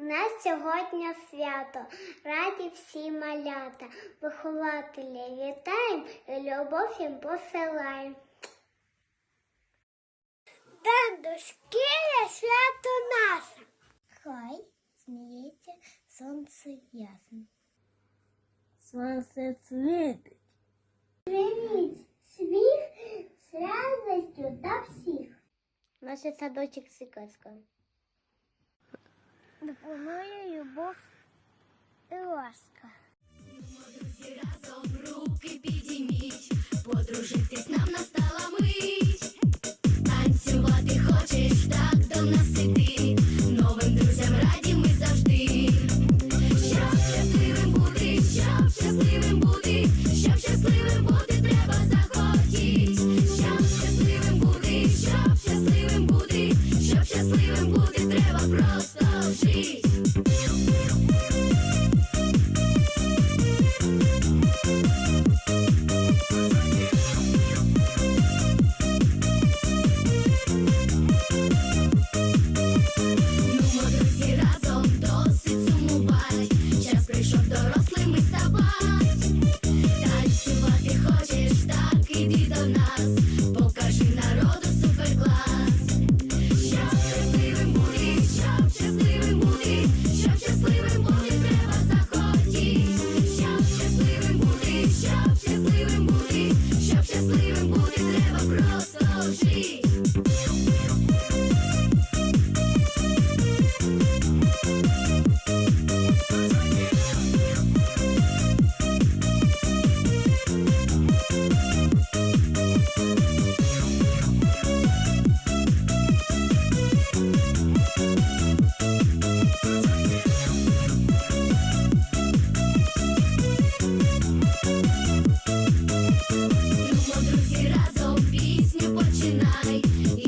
У нас сьогодні свято, раді всі малята, вихователі вітаємо і любов їм посилаємо. Дошкілля свято наше. Хай сміється сонце ясне. Сонце світить. Привіт, сміх з радістю до всіх. Наш садочок з казкою. Допомагає любов і ласка. y